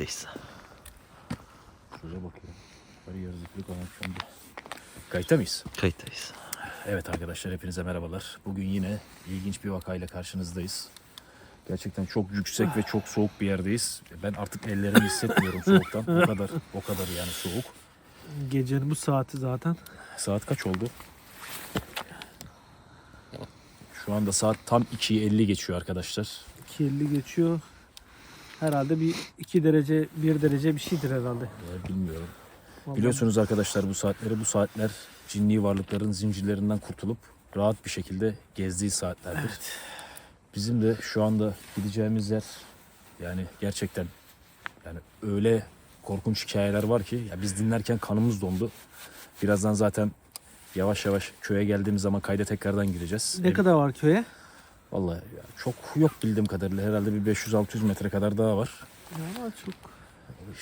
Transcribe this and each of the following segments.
kayıttayız. Şuraya bakıyorum. Her yer zıplık anda. Kayıtta mıyız? Kayıttayız. Evet arkadaşlar hepinize merhabalar. Bugün yine ilginç bir vakayla karşınızdayız. Gerçekten çok yüksek ve çok soğuk bir yerdeyiz. Ben artık ellerimi hissetmiyorum soğuktan. O kadar o kadar yani soğuk. Gecenin bu saati zaten. Saat kaç oldu? Şu anda saat tam 2'yi 50 geçiyor arkadaşlar. 2.50 geçiyor. Herhalde bir 2 derece 1 derece bir şeydir herhalde. Bilmiyorum. Vallahi Biliyorsunuz arkadaşlar bu saatleri bu saatler cinli varlıkların zincirlerinden kurtulup rahat bir şekilde gezdiği saatlerdir. Bizim de şu anda gideceğimiz yer yani gerçekten yani öyle korkunç hikayeler var ki ya biz dinlerken kanımız dondu. Birazdan zaten yavaş yavaş köye geldiğimiz zaman kayda tekrardan gireceğiz. Ne kadar var köye? Vallahi ya çok yok bildiğim kadarıyla herhalde bir 500-600 metre kadar daha var. Ya çok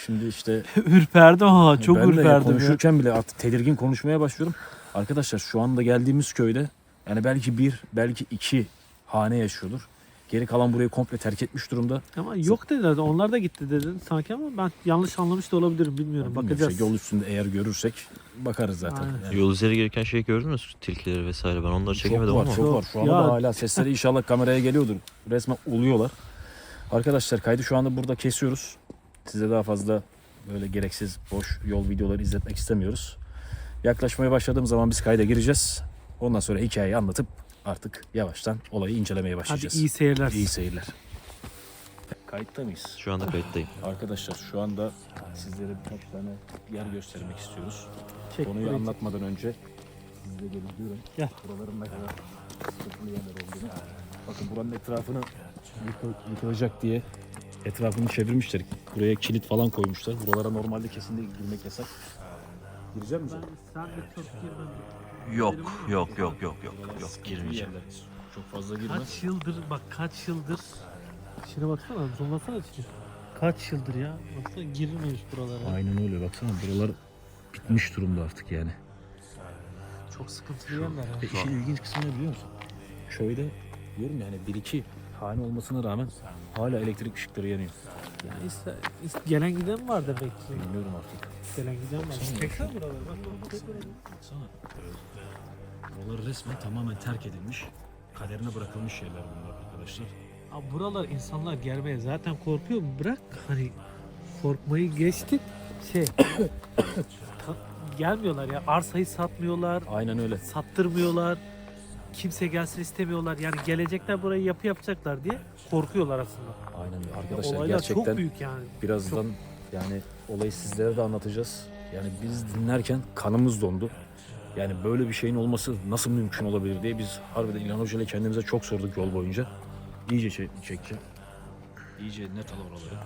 Şimdi işte ürperdim ha çok ben de ürperdim konuşurken bile artık tedirgin konuşmaya başlıyorum. Arkadaşlar şu anda geldiğimiz köyde yani belki bir belki iki hane yaşıyordur. Geri kalan burayı komple terk etmiş durumda. Ama yok dediler. Onlar da gitti dedin sanki ama ben yanlış anlamış da olabilirim bilmiyorum. Bilmiyorum, Bakacağız. işte yol üstünde eğer görürsek bakarız zaten. Aynen. Yani Yol üzeri gereken şey gördünüz mü? Tilkileri vesaire. Ben onları çekemedim çok var, ama. çok var. Şu anda Ya- da hala sesleri inşallah kameraya geliyordur. Resmen uluyorlar. Arkadaşlar kaydı şu anda burada kesiyoruz. Size daha fazla böyle gereksiz boş yol videoları izletmek istemiyoruz. Yaklaşmaya başladığım zaman biz kayda gireceğiz. Ondan sonra hikayeyi anlatıp artık yavaştan olayı incelemeye Hadi başlayacağız. iyi seyirler. İyi seyirler. Kayıtta mıyız? Şu anda kayıttayım. Arkadaşlar şu anda sizlere birkaç tane yer göstermek istiyoruz. Çek Konuyu burayı. anlatmadan önce size gelin diyorum. Gel. Buraların ne kadar sıkıntılı yerler olduğunu. Bakın buranın etrafını yıkıl- yıkılacak diye etrafını çevirmişler. Buraya kilit falan koymuşlar. Buralara normalde kesinlikle girmek yasak. Sen çok girmem. Yok, yok, yok, yok, yok. Yok, girmeyeceğim. Çok fazla girme. Kaç yıldır bak kaç yıldır. Şuna baksana zoomlasana içine. Kaç yıldır ya. Baksana girilmemiş buralara. Aynen öyle baksana buralar bitmiş durumda artık yani. Çok sıkıntılı yerler. Ve işin ilginç kısmı ne biliyor musun? Köyde diyorum yani bir iki hane olmasına rağmen hala elektrik ışıkları yanıyor. Yani iste, iste- gelen giden var demek ki. Bilmiyorum artık. Gelen giden var. Çeksene buraları. Bak, çek buraları. Baksana. Buralar resmen tamamen terk edilmiş. Kaderine bırakılmış yerler bunlar arkadaşlar. Abi buralar insanlar gelmeye zaten korkuyor? Bırak hani korkmayı geçtik. Şey gelmiyorlar ya arsayı satmıyorlar, Aynen öyle. sattırmıyorlar. Kimse gelsin istemiyorlar. Yani gelecekler burayı yapı yapacaklar diye korkuyorlar aslında. Aynen. Arkadaşlar Olaylar gerçekten çok büyük yani. birazdan yani olayı sizlere de anlatacağız. Yani biz dinlerken kanımız dondu. Yani böyle bir şeyin olması nasıl mümkün olabilir diye biz harbiden İlhan Hoca ile kendimize çok sorduk yol boyunca. İyice çek, çekeceğim. İyice net al oraları.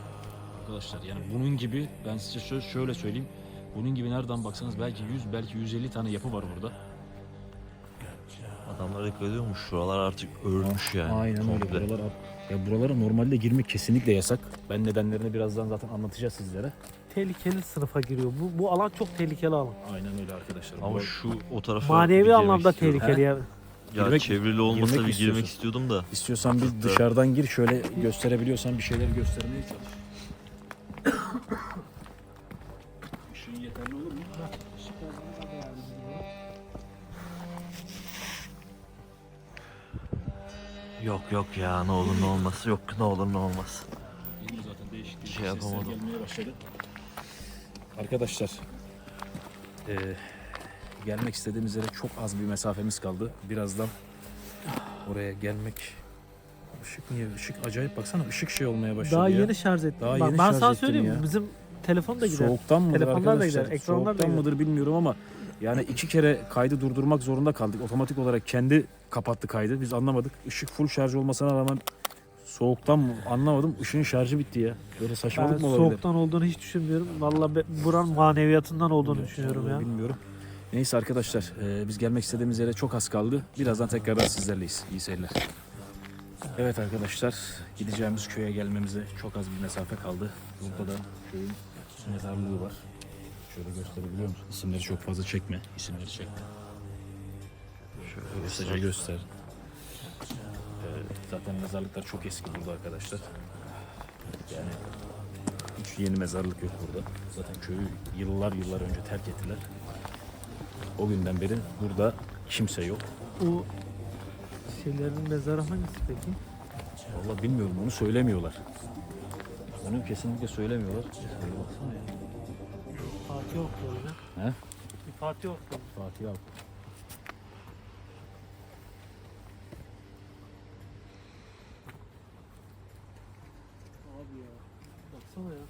Arkadaşlar yani bunun gibi ben size şöyle söyleyeyim. Bunun gibi nereden baksanız belki 100 belki 150 tane yapı var burada. Adamlar dikkat ediyormuş. Şuralar artık ölmüş yani. Aynen komple. öyle. Buralara, ya buralara normalde girmek kesinlikle yasak. Ben nedenlerini birazdan zaten anlatacağız sizlere. Tehlikeli sınıfa giriyor. Bu, bu alan çok tehlikeli alan. Aynen öyle arkadaşlar. Ama Bu- şu o tarafa bir Manevi girmek anlamda istiyorum. tehlikeli ya. Ya Girmek- çevrili olmasa girmek bir istiyorsun. girmek istiyordum da. İstiyorsan bir dışarıdan gir şöyle gösterebiliyorsan bir şeyleri göstermeye çalış. Yok yok ya ne olur ne olmaz. Yok ne olur ne olmaz. Geliyor zaten değişik değişik Şey sesler yapamadım. gelmeye başladı. Arkadaşlar eee, gelmek istediğimiz yere çok az bir mesafemiz kaldı. Birazdan oraya gelmek Işık niye? Işık acayip baksana ışık şey olmaya başladı Daha ya. yeni şarj ettim. Daha Bak, yeni ben şarj sana ettim söyleyeyim ya. bizim telefon da gider. Soğuktan mıdır Telefonlar da arkadaşlar? gider, ekranlar da Soğuktan gider. mıdır bilmiyorum ama yani iki kere kaydı durdurmak zorunda kaldık. Otomatik olarak kendi kapattı kaydı. Biz anlamadık. Işık full şarj olmasına rağmen soğuktan mı anlamadım. Işığın şarjı bitti ya. Böyle saçmalık mı olabilir? soğuktan olduğunu hiç düşünmüyorum. Valla be- buranın maneviyatından olduğunu düşünüyorum ya. Bilmiyorum. Neyse arkadaşlar e, biz gelmek istediğimiz yere çok az kaldı. Birazdan tekrardan sizlerleyiz. İyi seyirler. Evet arkadaşlar gideceğimiz köye gelmemize çok az bir mesafe kaldı. Burada da köyün mezarlığı var. Şöyle gösterebiliyor musun? İsimleri çok fazla çekme. İsimleri çekme. Şöyle kısaca göster. Ee, zaten mezarlıklar çok eski burada arkadaşlar. Yani hiç yeni mezarlık yok burada. Zaten köyü yıllar yıllar önce terk ettiler. O günden beri burada kimse yok. O şeylerin mezarı hangisi peki? Vallahi bilmiyorum onu söylemiyorlar. Onu kesinlikle söylemiyorlar. Şöyle baksana ya. Fatih okuyor ya. He? Bir Fatih okuyor. Fatih abi. Abi ya. Baksana ya.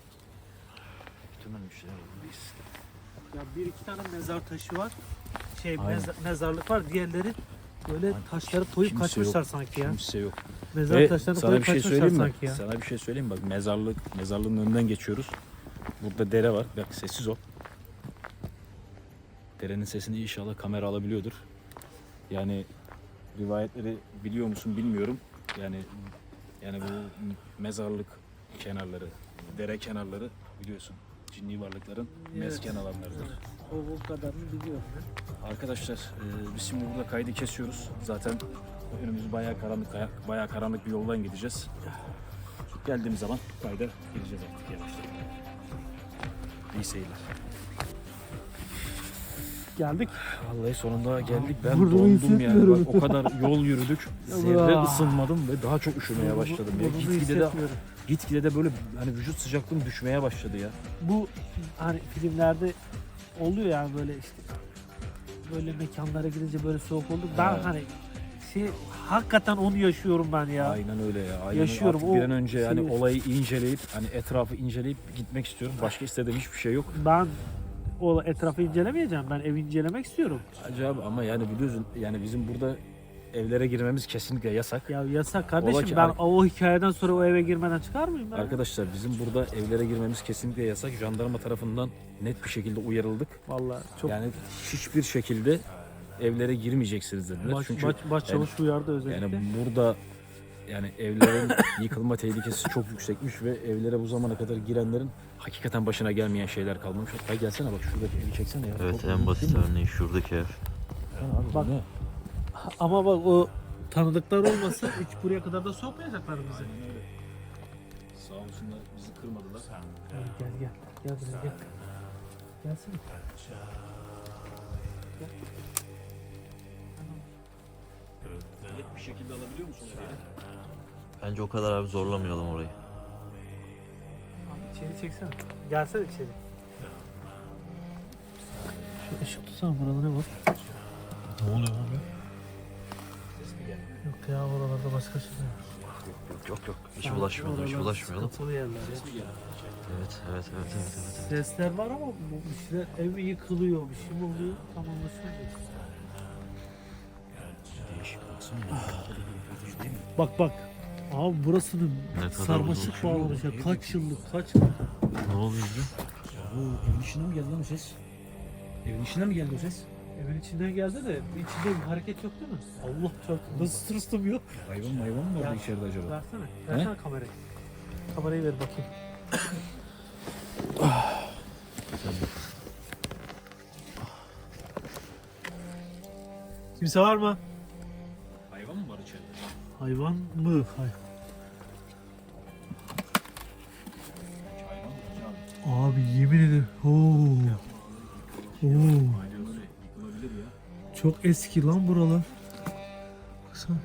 Bitirmemiş ya. Biz. Ya bir iki tane mezar taşı var. Şey meza- mezarlık var. Diğerleri böyle Aynen. taşları Kimse kaçmışlar yok. sanki ya. Kimse yok. Mezar Ve taşlarını sana bir şey söyleyeyim mi? ya. Sana bir şey söyleyeyim mi? Bak mezarlık, mezarlığın önünden geçiyoruz. Burada dere var. Bak sessiz ol. Derenin sesini inşallah kamera alabiliyordur. Yani rivayetleri biliyor musun bilmiyorum. Yani yani bu mezarlık kenarları, dere kenarları biliyorsun. Cinli varlıkların mesken alanlarıdır. O, o kadarını biliyorum. Arkadaşlar e, biz şimdi burada kaydı kesiyoruz. Zaten önümüz bayağı karanlık, bayağı karanlık bir yoldan gideceğiz. Geldiğimiz zaman kayda gireceğiz artık yavaştan. İyi seyirler. Geldik. Vallahi sonunda geldik. Ben Burada dondum yani. Bak, o kadar yol yürüdük. Zerre ısınmadım ve daha çok üşümeye başladım. Ya. Gitgide de, gitgide de böyle hani vücut sıcaklığım düşmeye başladı ya. Bu hani filmlerde oluyor yani böyle işte böyle mekanlara gidince böyle soğuk oldu. Ben Ha. hani şey hakikaten onu yaşıyorum ben ya. Aynen öyle ya. Aynen Yaşıyorum. Artık bir O an önce yani şeyi- olayı inceleyip hani etrafı inceleyip gitmek istiyorum. Başka istediğim hiçbir şey yok. Ben o etrafı incelemeyeceğim. Ben evi incelemek istiyorum. Acaba ama yani biliyorsun yani bizim burada evlere girmemiz kesinlikle yasak. Ya yasak kardeşim. Ola ki- ben o hikayeden sonra o eve girmeden çıkar mıyım ben? Arkadaşlar bizim burada evlere girmemiz kesinlikle yasak. Jandarma tarafından net bir şekilde uyarıldık. Vallahi çok Yani hiçbir şekilde evlere girmeyeceksiniz dediler. baş, Çünkü baş, başçavuş uyardı özellikle. yani burada yani evlerin yıkılma tehlikesi çok yüksekmiş ve evlere bu zamana kadar girenlerin hakikaten başına gelmeyen şeyler kalmamış. Hatta gelsene bak şuradaki evi çeksene ya. Evet Çok en basit değil mi? örneği şuradaki ev. Abi, Bak. ne? Ama bak o tanıdıklar olmasa hiç buraya kadar da sokmayacaklar bizi. Sağ olsunlar bizi kırmadılar. Gel gel gel. Gel buraya gel. Gelsene. Net bir şekilde alabiliyor musun evi? Bence o kadar abi zorlamayalım orayı. Abi içeri çeksene. Gelsene içeri. Şu ışık tutsana burada ne var? Ne oluyor abi? Yok ya oralarda başka şey var. Yok yok yok. Hiç bulaşmayalım, hiç Oralar bulaşmayalım. Sıkıntılı yerler. Evet, evet, evet, evet, evet. evet. Sesler var ama bu işte ev yıkılıyor, bir şey mi oluyor tam anlaşılmıyor. Bak bak. Abi burasını Ne kadar sarmaşık uzun bağlamış ya. Kaç yıllık, kaç Ne oluyor? Bu evin içinden mi geldi lan o ses? Evin içinden mi geldi o ses? Evin içinden geldi de içinde bir hareket yok değil mi? Allah çarptı. Nasıl tırstım yok? Hayvan hayvan mı vardı Ya. içeride acaba? Versene. Versene kamerayı. Kamerayı ver bakayım. Kimse var mı? Hayvan mı? Hay. Abi yemin ederim. Oo. Oo. Çok eski lan buralar. Baksana.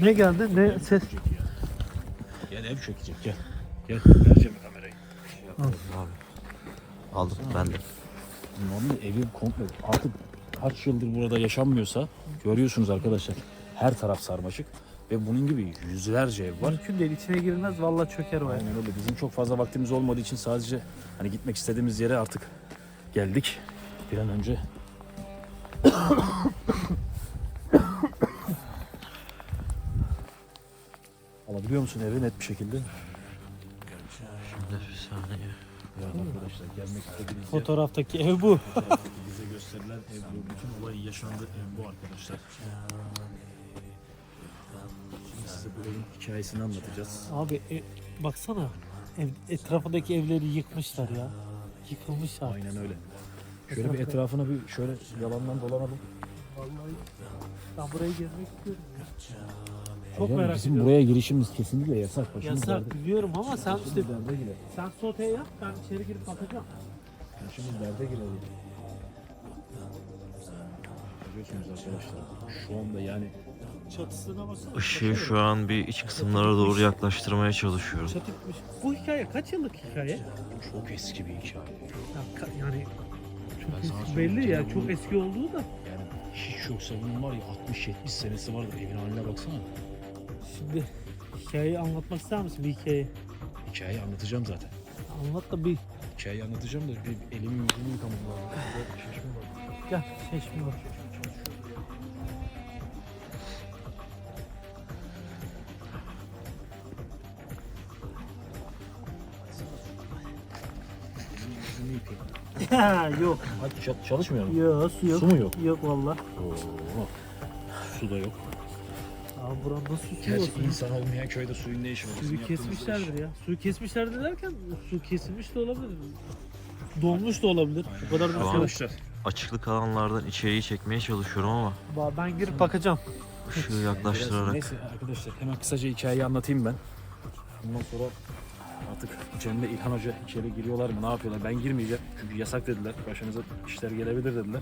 Ne geldi? Ne ses? Gel ev çökecek gel. Gel vereceğim kamerayı. Abi. Aldım ben de. Normal evi komple artık kaç yıldır burada yaşanmıyorsa görüyorsunuz arkadaşlar. Her taraf sarmaşık ve bunun gibi yüzlerce ev var. Mümkün değil. içine girilmez. Vallahi çöker o ev. Aynen öyle. Bizim çok fazla vaktimiz olmadığı için sadece hani gitmek istediğimiz yere artık geldik. Bir an önce Alabiliyor musun evi net bir şekilde? Şimdi bir saniye. Ya arkadaşlar gelmek istediğiniz yer Fotoğraftaki ev bu. gösterilen ev bu. Bütün olay yaşandı ev bu arkadaşlar. Şimdi size bu evin hikayesini anlatacağız. Abi e, baksana. Ev, etrafındaki evleri yıkmışlar ya. Yıkılmışlar. Aynen öyle. Şöyle bir etrafına bir şöyle yalandan dolanalım. Vallahi ben burayı gezmek istiyorum ya. Çok Hocam, merak bizim ediyorum. buraya girişimiz kesinlikle yasak. Başımız Yasak derde- biliyorum ama sen işte sen soteye yap ben içeri girip bakacağım. Başımız derde girer. Görüyorsunuz arkadaşlar. Şu anda yani Çatısına baksana. Işığı şu an bir iç kısımlara doğru yaklaştırmaya çalışıyorum. Çatı gitmiş. Bu hikaye kaç yıllık hikaye? çok eski bir hikaye. Ya, ka- yani çok Ben sana eski söyleyeyim, belli ya çok eski olduğu da. Yani hiç yoksa bunun var ya 60-70 senesi vardır. Evin haline baksana. Şimdi hikayeyi anlatmak ister misin bir hikaye? Hikayeyi anlatacağım zaten. Anlat da bir Hikayeyi anlatacağım da bir elimi yüzümü yıkamam lazım. Gel çeşme var. Ya yok. Hadi ça- çalışmıyor mu? Yok su yok. Su mu yok? Yok valla. Oo, su da yok. Abi buranın nasıl su Gerçi olsun? insan olmayan köyde suyun ne işi var? Bizim Suyu yaptığımız kesmişlerdir iş. ya. Suyu kesmişlerdir derken su kesilmiş de olabilir. Donmuş da olabilir. Bu kadar da. Arkadaşlar Açıklık alanlardan içeriği çekmeye çalışıyorum ama Ba- Ben girip bakacağım. ışığı Biraz- yaklaştırarak. Neyse arkadaşlar hemen kısaca hikayeyi anlatayım ben. Ondan sonra artık Cem'le İlhan Hoca içeri giriyorlar mı ne yapıyorlar ben girmeyeceğim. Çünkü yasak dediler başınıza işler gelebilir dediler.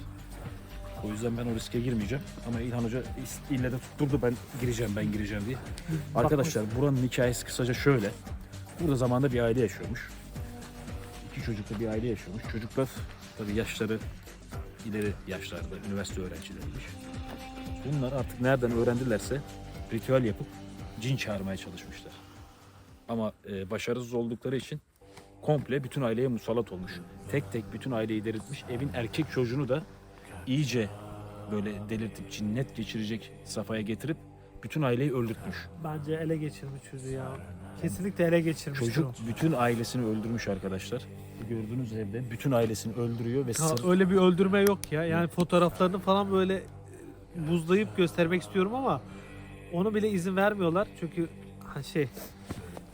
O yüzden ben o riske girmeyeceğim. Ama İlhan Hoca ille de tutturdu ben gireceğim ben gireceğim diye. Arkadaşlar buranın hikayesi kısaca şöyle. Burada zamanda bir aile yaşıyormuş. İki çocuklu bir aile yaşıyormuş. Çocuklar tabii yaşları ileri yaşlarda üniversite öğrencileriymiş. Bunlar artık nereden öğrendilerse ritüel yapıp cin çağırmaya çalışmışlar. Ama e, başarısız oldukları için komple bütün aileye musallat olmuş. Tek tek bütün aileyi delirtmiş. Evin erkek çocuğunu da iyice böyle delirtip cinnet geçirecek safhaya getirip bütün aileyi öldürtmüş. Bence ele geçirmiş çocuğu ya. Kesinlikle ele geçirmiş. Çocuk bütün ailesini öldürmüş arkadaşlar. Gördüğünüz evde bütün ailesini öldürüyor ve sır... öyle bir öldürme yok ya. Yani fotoğraflarını falan böyle e, buzlayıp göstermek istiyorum ama onu bile izin vermiyorlar. Çünkü ha şey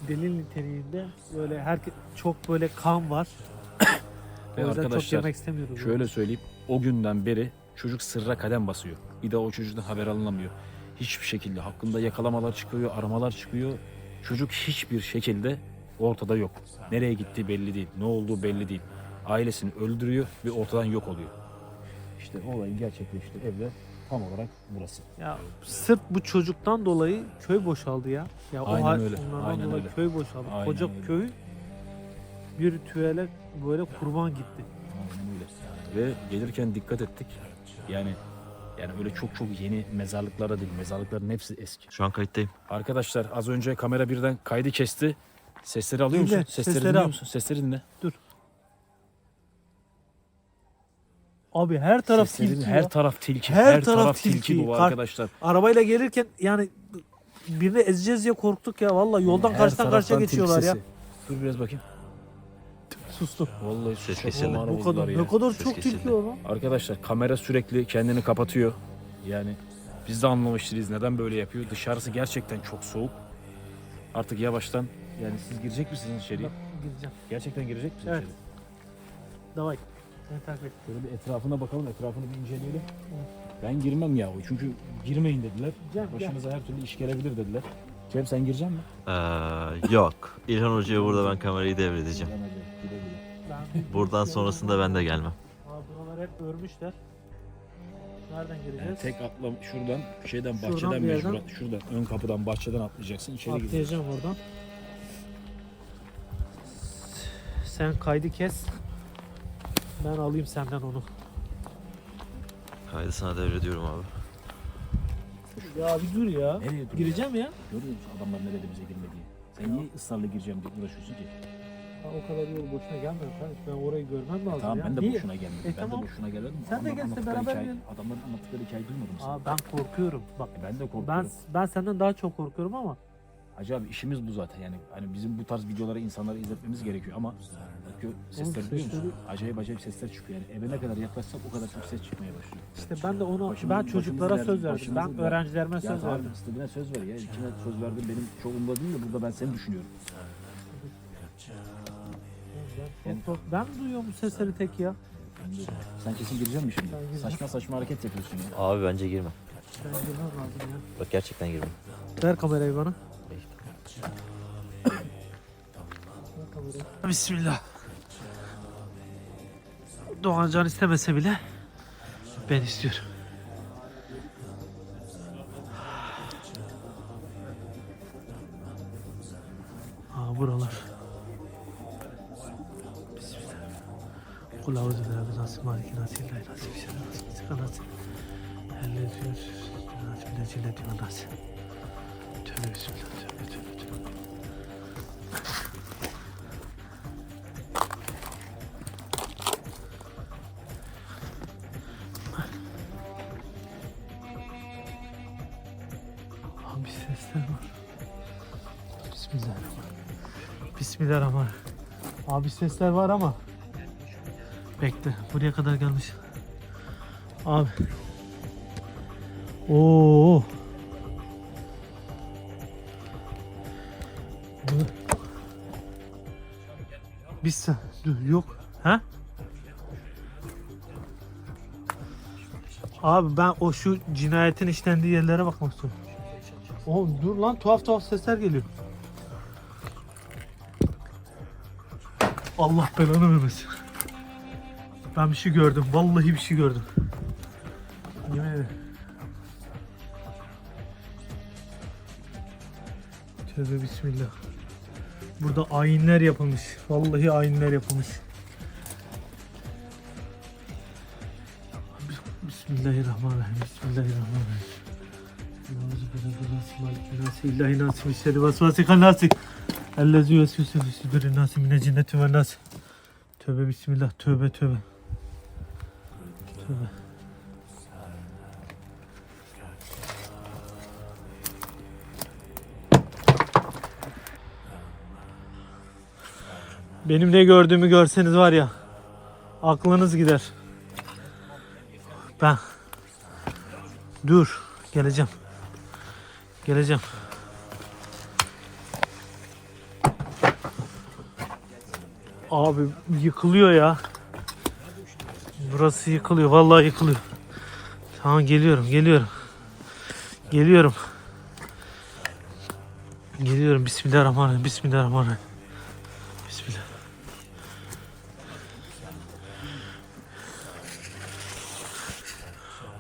delil niteliğinde böyle her çok böyle kan var. o Ve yüzden çok arkadaşlar, yemek istemiyorum. Şöyle söyleyeyim. O günden beri çocuk sırra kadem basıyor. Bir daha o çocuktan haber alınamıyor. Hiçbir şekilde hakkında yakalamalar çıkıyor, aramalar çıkıyor. Çocuk hiçbir şekilde ortada yok. Nereye gittiği belli değil. Ne olduğu belli değil. Ailesini öldürüyor ve ortadan yok oluyor. İşte o olayın gerçekleştiği evde tam olarak burası. Ya sırf bu çocuktan dolayı köy boşaldı ya. Ya Aynen o öyle, onlardan aynen dolayı öyle. köy boşaldı. Aynen Koca öyle. köy bir ritüele böyle kurban gitti. Aynen öyle. Ve gelirken dikkat ettik. Yani yani öyle çok çok yeni mezarlıklara değil. Mezarlıkların hepsi eski. Şu an kayıttayım. Arkadaşlar az önce kamera birden kaydı kesti. Sesleri alıyor Dinle, musun? Sesleri, sesleri dinliyor al. musun? Sesleri dinle. Abi her taraf Sesleri tilki dinle. ya. Her taraf tilki. Her Her, taraf taraf, tilki, tilki. bu Kar- arkadaşlar. Arabayla gelirken yani birini ezeceğiz diye korktuk ya. Valla yoldan Her karşıdan karşıya geçiyorlar ya. Dur biraz bakayım. Sustum. Vallahi Ses kesildi. Bu kadar, ya. ne kadar Ses çok kesildi. tilki var lan. Arkadaşlar kamera sürekli kendini kapatıyor. Yani biz de anlamış değiliz neden böyle yapıyor. Dışarısı gerçekten çok soğuk. Artık yavaştan yani siz girecek misiniz içeriye? Bak, Gideceğim. Gerçekten girecek misiniz Evet. içeri? Davay. Seni takip et. Şöyle bir etrafına bakalım, etrafını bir inceleyelim. Ben girmem ya çünkü girmeyin dediler. Gel, gel. Başınıza her türlü iş gelebilir dediler. Cem sen girecek misin? Ee, yok. İlhan Hoca'ya burada ben kamerayı devredeceğim. Ben... Buradan sonrasında ben de gelmem. Abi buralar hep örmüşler. Nereden Yani gireceğiz? tek atlam şuradan şeyden Şuradan bahçeden bir yerden- mecbur şuradan ön kapıdan bahçeden atlayacaksın içeri gireceksin. Atlayacağım oradan. Sen kaydı kes. Ben alayım senden onu. Kaydı sana devrediyorum abi. Ya bir dur ya. Nereye dur? Gireceğim ya. Görüyor musun adamlar nerede bize girme diye. Sen niye ısrarla gireceğim diye uğraşıyorsun ki? Ha, o kadar yol boşuna gelmiyor kardeş. Ben orayı görmem lazım tamam ya. ben de Niye? boşuna gelmedim. E, ben tamam. de boşuna gelmedim. Sen de Adamların gel işte, anlattıkları beraber hikaye- gel. Adamların anlattıkları hikayeyi sen? Aa, ben korkuyorum. Bak E, ben de korkuyorum. ben ben senden daha çok korkuyorum ama Hacı abi işimiz bu zaten yani hani bizim bu tarz videoları insanlara izletmemiz gerekiyor ama bakıyor sesler duyuyor musun? sesleri- Acayip acayip sesler çıkıyor yani eve ne kadar yaklaşsak o kadar çok ses çıkmaya başlıyor. işte ben de onu Başımızı- ben çocuklara başımızı söz ver- verdim. Ben başımızı ver. öğrencilerime Ya söz verdim. istediğine söz ver ya. Kime söz verdin benim çok umurumda değil de burada ben seni düşünüyorum. Ben, ben duyuyorum bu sesleri tek ya. Ben de- Sen kesin gireceksin mi şimdi? Gireceğim. Saçma saçma hareket yapıyorsun ya. Abi bence girme. Ben girmem lazım ya. Bak gerçekten girdim. Ver kamerayı bana. Bismillah. Doğancan istemese bile ben istiyorum. Aa buralar. Bismillah. Kul auzu billahi nasıl maliki nasıl ilahi nasıl bir şey nasıl bir şey nasıl. Elle diyor. Nasıl bir nasıl. Abi sesler var. Bismillahirrahmanirrahim. Bismillahirrahmanirrahim. Abi sesler var ama. Bekle. Buraya kadar gelmiş. Abi. Oo. Dur yok. Ha? Abi ben o şu cinayetin işlendiği yerlere bakmak istiyorum. Oğlum dur lan tuhaf tuhaf sesler geliyor. Allah belanı vermesin. Ben bir şey gördüm. Vallahi bir şey gördüm. Yemin ederim. Tövbe bismillah. Burada ayinler yapılmış. Vallahi ayinler yapılmış. Bismillahirrahmanirrahim. Bismillahirrahmanirrahim. Euzu billahi malikin nasi illahi nasi min şerri vesvasikan nasi. Ellezî yüvesvisu fî sudurin nasi minel cinneti ven nas. Tövbe bismillah. Tövbe tövbe. Tövbe. Benim ne gördüğümü görseniz var ya aklınız gider. Ben dur geleceğim. Geleceğim. Abi yıkılıyor ya. Burası yıkılıyor. Vallahi yıkılıyor. Tamam geliyorum, geliyorum. Geliyorum. Geliyorum. Bismillahirrahmanirrahim. Bismillahirrahmanirrahim.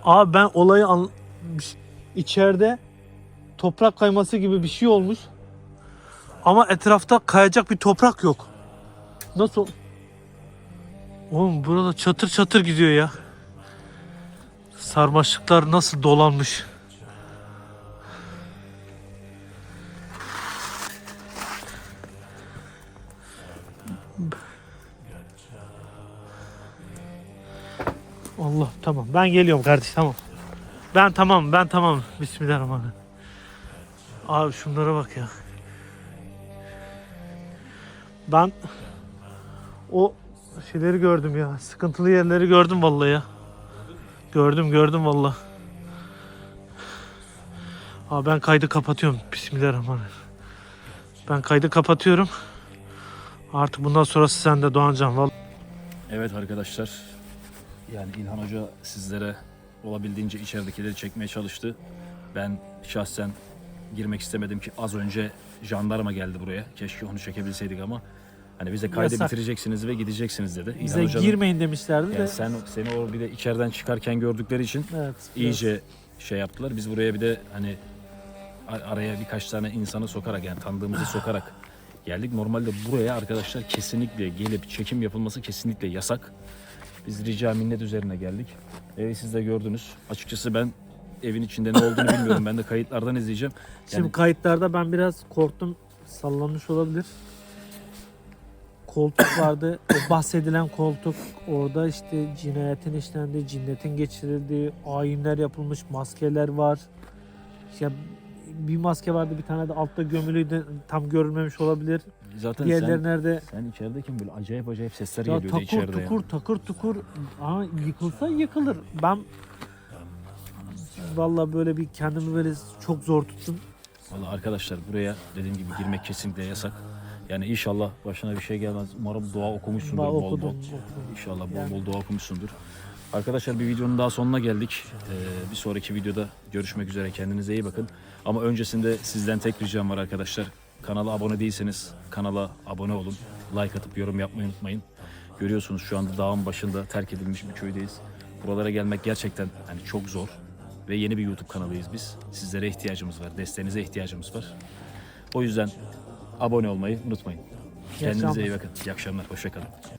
Abi ben olayı an... içeride toprak kayması gibi bir şey olmuş. Ama etrafta kayacak bir toprak yok. Nasıl? Oğlum burada çatır çatır gidiyor ya. Sarmaşıklar nasıl dolanmış. Tamam ben geliyorum kardeş tamam. Ben tamam ben tamam. Bismillahirrahmanirrahim. Abi şunlara bak ya. Ben o şeyleri gördüm ya. Sıkıntılı yerleri gördüm vallahi ya. Gördüm gördüm vallahi. Abi ben kaydı kapatıyorum. Bismillahirrahmanirrahim. Ben kaydı kapatıyorum. Artık bundan sonrası sende Doğancan. Evet arkadaşlar. Yani İlhan Hoca sizlere olabildiğince içeridekileri çekmeye çalıştı. Ben şahsen girmek istemedim ki az önce jandarma geldi buraya. Keşke onu çekebilseydik ama hani bize kaydı Yasak. bitireceksiniz ve gideceksiniz dedi. İlhan Bize Hoca'nın- girmeyin demişlerdi de. yani sen seni o bir de içeriden çıkarken gördükleri için Evet. biraz- iyice şey yaptılar. Biz buraya bir de hani araya birkaç tane insanı sokarak yani tanıdığımızı sokarak geldik. Normalde buraya arkadaşlar kesinlikle gelip çekim yapılması kesinlikle yasak. Biz rica minnet üzerine geldik. Evi siz de gördünüz. Açıkçası ben evin içinde ne olduğunu bilmiyorum. Ben de kayıtlardan izleyeceğim. Şimdi Yani- kayıtlarda ben biraz korktum. Sallanmış olabilir. Koltuk vardı. O bahsedilen koltuk. Orada işte cinayetin işlendiği, cinnetin geçirildiği, ayinler yapılmış, maskeler var. Ya bir maske vardı bir tane de altta gömülüydü. Tam görülmemiş olabilir. Zaten Diğerleri sen, nerede? sen içerideyken böyle acayip acayip sesler Ya geliyordu takır içeride. tukur yani. takır tukur. Ama yıkılsa yıkılır. Ben Vallahi böyle bir kendimi böyle çok zor tuttum. Vallahi arkadaşlar buraya dediğim gibi girmek kesinlikle yasak. Yani inşallah başına bir şey gelmez. Umarım dua okumuşsundur Ben bol okudum, bol. okudum. İnşallah bol Yani- bol dua okumuşsundur. Arkadaşlar bir videonun daha sonuna geldik. Ee, bir sonraki videoda görüşmek üzere. Kendinize iyi bakın. Ama öncesinde sizden tek ricam var arkadaşlar. Kanala abone değilseniz kanala abone olun. Like atıp yorum yapmayı unutmayın. Görüyorsunuz şu anda dağın başında terk edilmiş bir köydeyiz. Buralara gelmek gerçekten hani çok zor. Ve yeni bir YouTube kanalıyız biz. Sizlere ihtiyacımız var. Desteğinize ihtiyacımız var. O yüzden abone olmayı unutmayın. Kendinize iyi bakın. İyi akşamlar. Hoşçakalın.